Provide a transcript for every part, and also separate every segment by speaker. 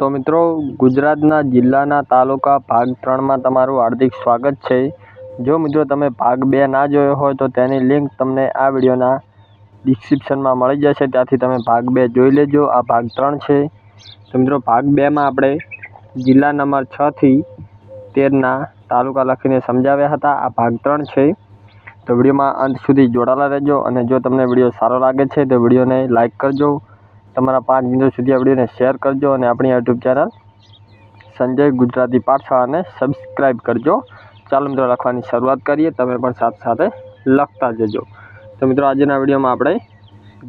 Speaker 1: તો મિત્રો, ગુજરાતના જિલ્લાના તાલુકા ભાગ ત્રણમાં તમારું હાર્દિક સ્વાગત છે. જો મિત્રો તમે ભાગ બે ના જોયો હોય તો તેની લિંક તમને આ વિડીયોના ડિસ્ક્રિપ્શનમાં મળી જશે. ત્યાંથી તમે ભાગ બે જોઈ લેજો. આ ભાગ ત્રણ છે. તો મિત્રો, ભાગ બેમાં આપણે જિલ્લા નંબર છથી તેરના તાલુકા લખીને સમજાવ્યા હતા. આ ભાગ ત્રણ છે. તો વિડીયોમાં અંત સુધી જોડાયેલા રહેજો અને જો તમને વીડિયો સારો લાગે છે તો વિડીયોને લાઇક કરજો. તમારા પાંચ મિત્રો સુધી આ વિડીયોને શેર કરજો અને આપણી યુટ્યુબ ચેનલ સંજય ગુજરાતી પાઠશાળાને સબસ્ક્રાઈબ કરજો. ચાલો મિત્રો, લખવાની શરૂઆત કરીએ. તમે પણ સાથે સાથે લખતા જજો. તો મિત્રો, આજના વિડીયોમાં આપણે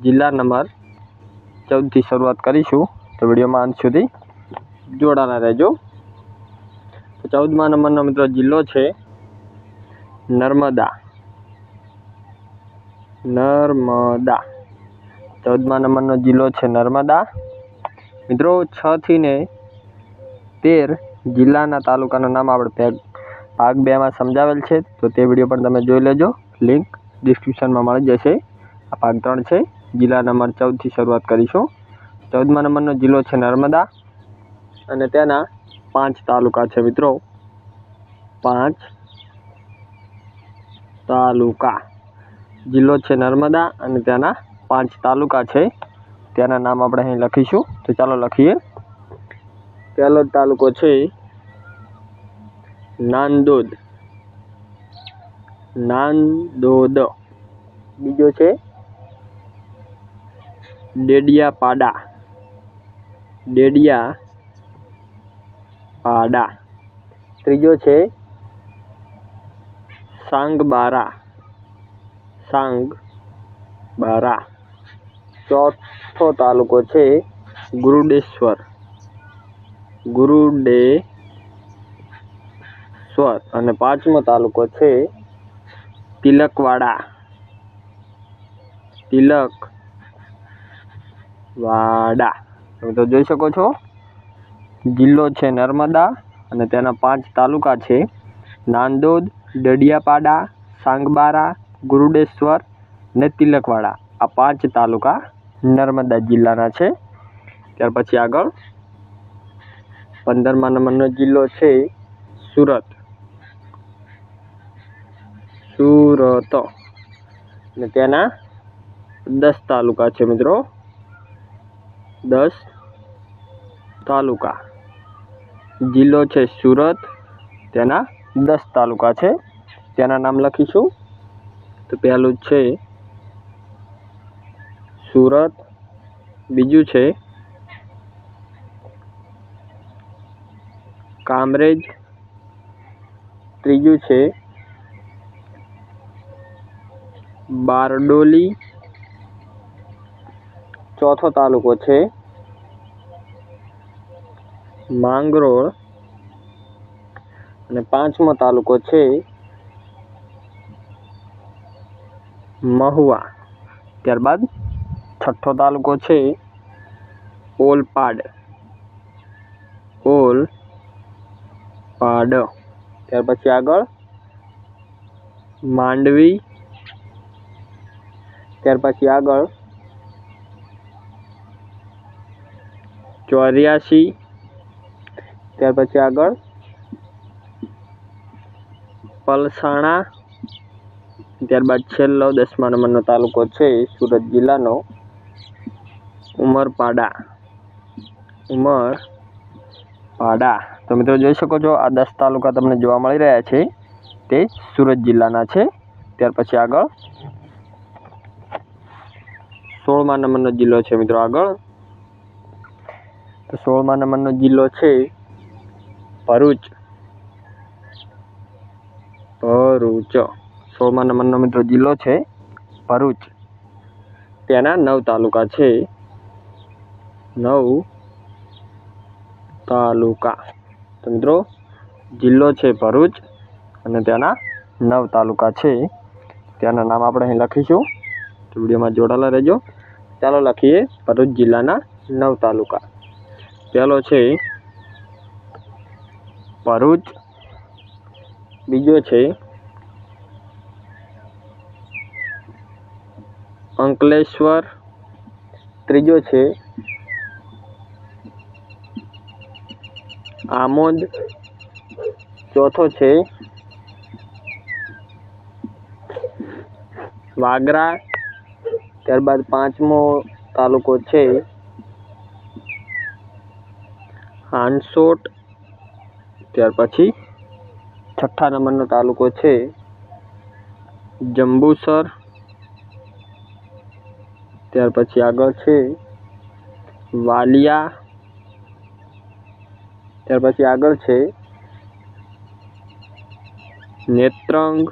Speaker 1: જિલ્લા નંબર ચૌદથી શરૂઆત કરીશું. તો વિડીયોમાં અંત સુધી જોડાના રહેજો. તો ચૌદમા નંબરનો મિત્રો જિલ્લો છે નર્મદા. નર્મદા. ચૌદમા નંબરનો જિલ્લો છે નર્મદા. મિત્રો, છ થી ને તેર જિલ્લાના તાલુકાનું નામ આપણે ભાગ ભાગ બેમાં સમજાવેલ છે. તો તે વીડિયો પણ તમે જોઈ લેજો. લિંક ડિસ્ક્રિપ્શનમાં મળી જશે. આ ભાગ ત્રણ છે. જિલ્લા નંબર ચૌદથી શરૂઆત કરીશું. ચૌદમા નંબરનો જિલ્લો છે નર્મદા. અને તેના પાંચ તાલુકા છે મિત્રો. પાંચ તાલુકા. જિલ્લો છે નર્મદા અને તેના પાંચ તાલુકા છે. તેના નામ આપણે અહીં લખીશું. તો ચાલો લખીએ. પહેલો તાલુકો છે નાંદોદ. નાંદોદ. બીજો છે ડેડિયાપાડા. ડેડિયા પાડા ત્રીજો છે સાંગબારા. સાંગ બારા ચોથો તાલુકો છે ગુરુડેશ્વર. ગુરુડેશ્વર. અને પાંચમો તાલુકો છે તિલકવાડા. તિલક વાડા તમે તો જોઈ શકો છો. જિલ્લો છે નર્મદા અને તેના પાંચ તાલુકા છે નાંદોદ દડિયાપાડા સાંગબારા, ગુરુડેશ્વર ને તિલકવાડા. આ પાંચ તાલુકા નર્મદા જિલ્લાના છે. ત્યાર પછી આગળ પંદરમા નંબરનો જિલ્લો છે સુરત. સુરત. ને તેના દસ તાલુકા છે મિત્રો. દસ તાલુકા. જિલ્લો છે સુરત. તેના દસ તાલુકા છે. તેના નામ લખીશું. તો પહેલું છે સુરત. બીજું છે કામરેજ. ત્રીજું છે બારડોલી. ચોથો તાલુકો છે માંગરોળ. અને પાંચમો તાલુકો છે મહુવા. ત્યારબાદ છઠ્ઠો તાલુકો છે ઓલપાડ. ઓલપાડ. ત્યાર પછી આગળ માંડવી. ત્યાર પછી આગળ ચોર્યાસી. ત્યાર પછી આગળ પલસાણા. ત્યારબાદ છેલ્લો દસમા નંબરનો તાલુકો છે સુરત જિલ્લાનો. ઉમરપાડા. ઉમરપાડા. તો મિત્રો જોઈ શકો છો, આ દસ તાલુકા તમને જોવા મળી રહ્યા છે. તે સુરત જિલ્લાના છે. ત્યાર પછી આગળ સોળમા નંબરનો જિલ્લો છે મિત્રો આગળ. તો સોળમા નંબરનો જિલ્લો છે ભરૂચ. ભરૂચ. સોળમા નંબરનો મિત્રો જિલ્લો છે ભરૂચ. તેના નવ તાલુકા છે. નવ તાલુકા. તો મિત્રો, જિલ્લો છે ભરૂચ અને તેના નવ તાલુકા છે. ત્યાંના નામ આપણે અહીં લખીશું. તો વિડીયોમાં જોડાયેલા રહેજો. ચાલો લખીએ ભરૂચ જિલ્લાના નવ તાલુકા. પહેલો છે ભરૂચ. બીજો છે અંકલેશ્વર. ત્રીજો છે આમોદ ચોથો છે. વાગરા ત્યારબાદ પાંચમો તાલુકો છે. હાંસોટ ત્યાર પછી છઠ્ઠા નંબરનો તાલુકો છે. જંબુસર ત્યાર પછી આગળ છે. વાલિયા ત્યાર પછી આગળ છે નેત્રંગ.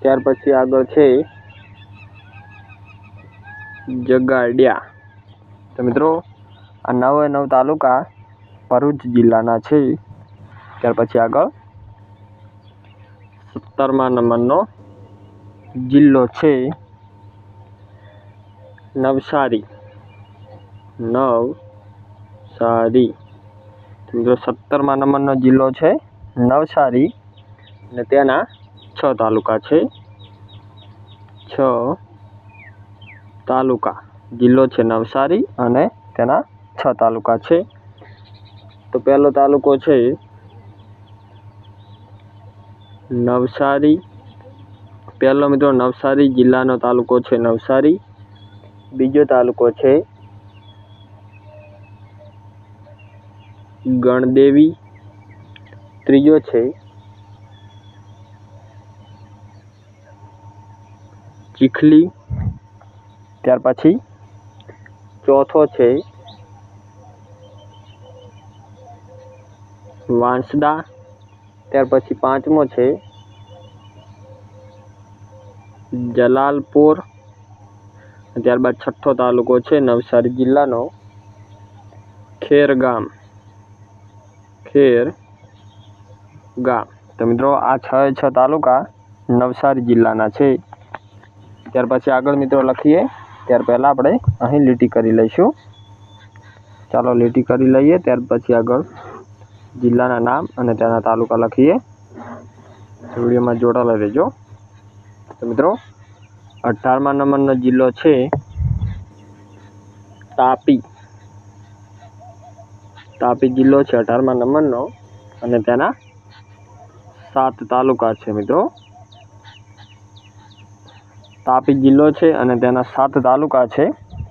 Speaker 1: ત્યાર પછી આગળ છે જગાડિયા. તો મિત્રો, આ નવે નવ તાલુકા ભરૂચ જિલ્લાના છે. ત્યાર પછી આગળ સત્તરમા નંબરનો જિલ્લો છે નવસારી. નવસારી. મિત્રો સત્તરમા નંબરનો જિલ્લો છે નવસારી અને તેના છ તાલુકા છે. છ તાલુકા જિલ્લો છે નવસારી અને તેના છ તાલુકા છે. તો પહેલો તાલુકો છે નવસારી. પહેલો મિત્રો નવસારી જિલ્લાનો તાલુકો છે નવસારી. બીજો તાલુકો છે ગણદેવી. ત્રીજો છે ચીખલી. ત્યાર પછી ચોથો છે વાંસદા. ત્યાર પછી પાંચમો છે જલાલપુર. ત્યારબાદ છઠ્ઠો તાલુકો છે નવસારી જિલ્લાનો ખેર ગામ ખેર, ગામ. તો મિત્રો, આ છ છ તાલુકા નવસારી જિલ્લાના છે. ત્યાર પછી આગળ મિત્રો લખીએ. ત્યાર પહેલાં આપણે અહીં લીટી કરી લઈશું. ચાલો લીટી કરી લઈએ. ત્યાર પછી આગળ જિલ્લાના નામ અને તેના તાલુકા લખીએ. વિડીયોમાં જોડાયેલા રહેજો. તો મિત્રો, અઢારમા નંબરનો જિલ્લો છે તાપી. તાપી જિલ્લો છે અઢારમા નંબરનો અને તેના સાત તાલુકા છે મિત્રો. તાપી જિલ્લો છે અને તેના સાત તાલુકા છે.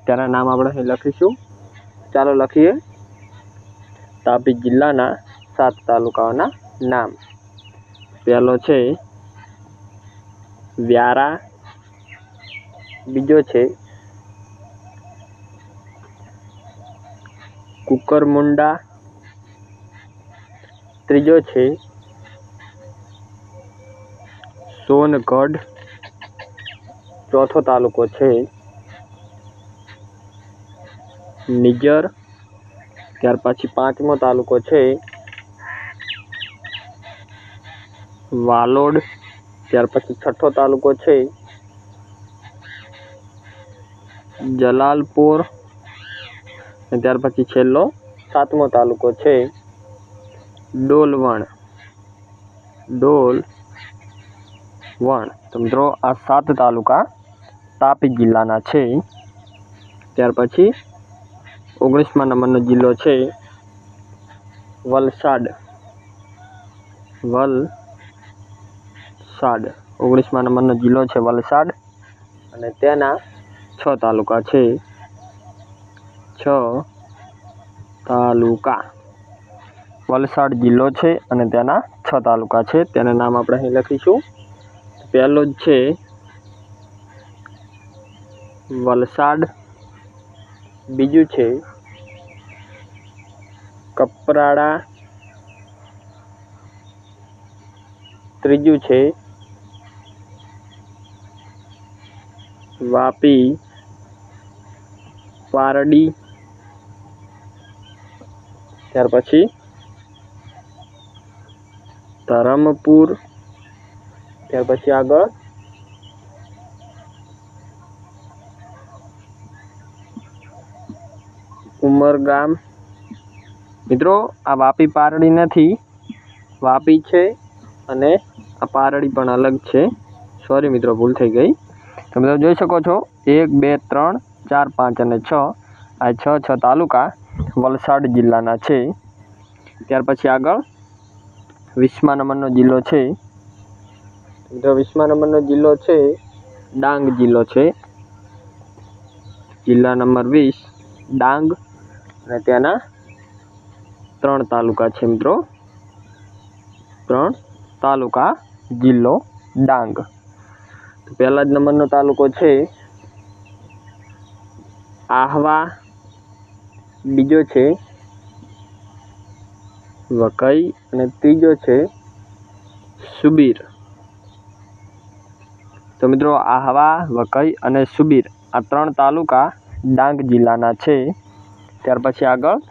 Speaker 1: તેના નામ આપણે અહીં લખીશું. ચાલો લખીએ. તાપી જિલ્લાના સાત તાલુકાઓના નામ. પહેલો છે વ્યારા. બીજો છે કુકરમુંડા ત્રીજો છે સોનગઢ. ચોથો તાલુકો છે નિજર. ત્યાર પછી પાંચમો તાલુકો છે વાલોડ. ત્યાર પછી છઠ્ઠો તાલુકો છે જલાલપુર. અને ત્યાર પછી છેલ્લો સાતમો તાલુકો છે ડોલવણ. ડોલ વણ તો મિત્રો આ સાત તાલુકા તાપી જિલ્લાના છે. ત્યાર પછી ઓગણીસમા નંબરનો જિલ્લો છે વલસાડ. વલસાડ. ઓગણીસમા નંબરનો જિલ્લો છે વલસાડ. અને તેના છ તાલુકા છે. છ તાલુકા. વલસાડ જિલ્લો છે અને તેના છ તાલુકા છે. તેના નામ આપણે અહીં લખીશું. પહેલો જ છે વલસાડ. બીજું છે કપરાડા. ત્રીજું છે વાપી. પારડી ત્યાર પછી ધરમપુર, ત્યાર પછી આગળ ઉમરગામ મિત્રો, આ વાપી પારડી નથી, વાપી છે અને આ પારડી પણ અલગ છે. સોરી મિત્રો, ભૂલ થઈ ગઈ. તમે જોઈ શકો છો, એક, બે, ત્રણ, ચાર, પાંચ અને છ. આ છ છ તાલુકા વલસાડ જિલ્લાના છે. ત્યાર પછી આગળ વીસમા નંબરનો જિલ્લો છે. મિત્રો વીસમા નંબરનો જિલ્લો છે, ડાંગ જિલ્લો છે. જિલ્લા નંબર વીસ, ડાંગ અને ત્યાંના ત્રણ તાલુકા છે, મિત્રો. ત્રણ તાલુકા, જિલ્લો, ડાંગ. પહેલા જ નંબરનો તાલુકો છે, આહવા બીજો છે વકઈ અને ત્રીજો છે સુબીર. તો મિત્રો આહવા, વકઈ અને સુબીર આ ત્રણ તાલુકા ડાંગ જિલ્લાના છે. ત્યાર પછી આગળ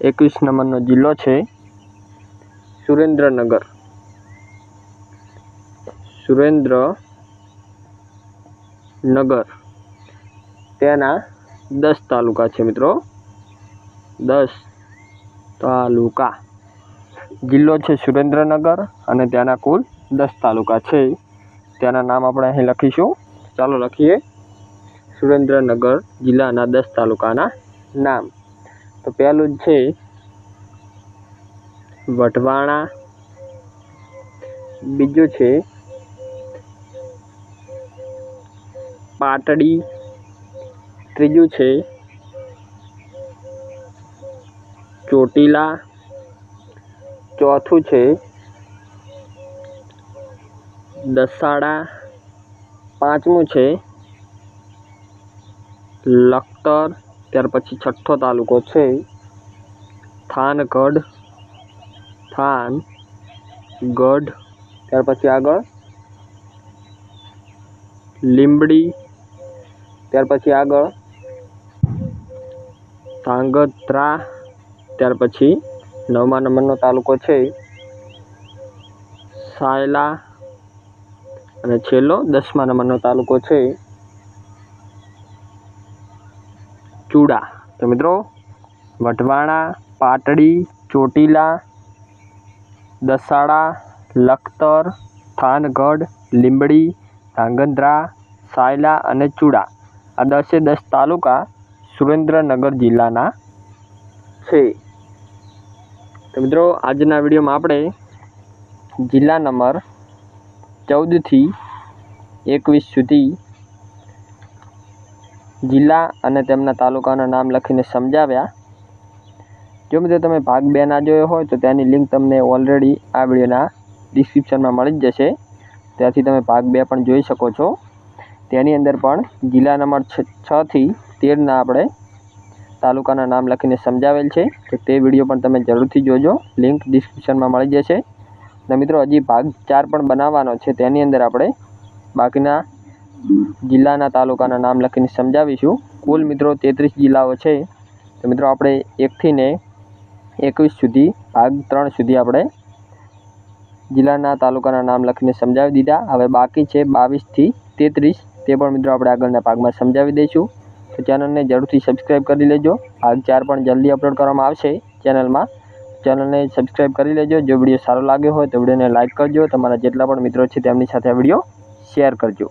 Speaker 1: એકવીસ નંબરનો જિલ્લો છે સુરેન્દ્રનગર. સુરેન્દ્રનગર. તેના દસ તાલુકા છે મિત્રો. દસ તાલુકા. જિલ્લો છે સુરેન્દ્રનગર અને ત્યાંના કુલ દસ તાલુકા છે. ત્યાંના નામ આપણે અહીં લખીશું. ચાલો લખીએ. સુરેન્દ્રનગર જિલ્લાના દસ તાલુકાના નામ. તો પહેલું છે વઢવાણા. બીજું છે પાટડી. ત્રીજું છે ચોટીલા. ચોથું છે દસાડા. પાંચમું છે લખતર. ત્યાર પછી છઠ્ઠો તાલુકો છે થાનગઢ. થાન, ગઢ. ત્યાર પછી આગળ લીંબડી. ત્યાર પછી આગળ ધાંગધ્રા ત્યાર પછી નવમા નંબરનો તાલુકો છે સાયલા. અને છેલ્લો દસમા નંબરનો તાલુકો છે ચૂડા. તો મિત્રો, વઢવાણા, પાટડી, ચોટીલા, દસાડા, લખતર, થાનગઢ, લીંબડી, ધાંગધ્રા, સાયલા અને ચૂડા. આ દસે દસ તાલુકા સુરેન્દ્રનગર જિલ્લાના છે. તો મિત્રો, આજના વિડીયોમાં આપણે જિલ્લા નંબર ચૌદથી એકવીસ સુધી જિલ્લા અને તેમના તાલુકાના નામ લખીને સમજાવ્યા. જો મિત્રો તમે ભાગ બે ના જોયો હોય તો તેની લિંક તમને ઓલરેડી આ વિડીયોના ડિસ્ક્રિપ્શનમાં મળી જ જશે. ત્યાંથી તમે ભાગ બે પણ જોઈ શકો છો. તેની અંદર પણ જિલ્લા નંબર છથી તેરના આપણે તાલુકાના નામ લખીને સમજાવેલ છે, તો તે વીડિયો પણ તમે જરૂરથી જોજો. લિંક ડિસ્ક્રિપ્શનમાં મળી જશે. અને મિત્રો, હજી ભાગ ચાર પણ બનાવવાનો છે, તેની અંદર આપણે બાકીના જિલ્લાના તાલુકાના નામ લખીને સમજાવીશું. કુલ મિત્રો તેત્રીસ જિલ્લાઓ છે. તો મિત્રો, આપણે એકથી ને એકવીસ સુધી, ભાગ ત્રણ સુધી આપણે જિલ્લાના તાલુકાના નામ લખીને સમજાવી દીધા. હવે બાકી છે બાવીસથી તેત્રીસ. તે પણ મિત્રો આપણે આગળના ભાગમાં સમજાવી દઈશું. તો ચેનલને જરૂરથી સબસ્ક્રાઈબ કરી લેજો. ભાગ ચાર પણ જલ્દી અપલોડ કરવામાં આવશે ચેનલમાં ચેનલને સબસ્ક્રાઈબ કરી લેજો. જો વીડિયો સારો લાગ્યો હોય તો વિડીયોને લાઇક કરજો. તમારા જેટલા પણ મિત્રો છે તેમની સાથે આ વીડિયો શેર કરજો.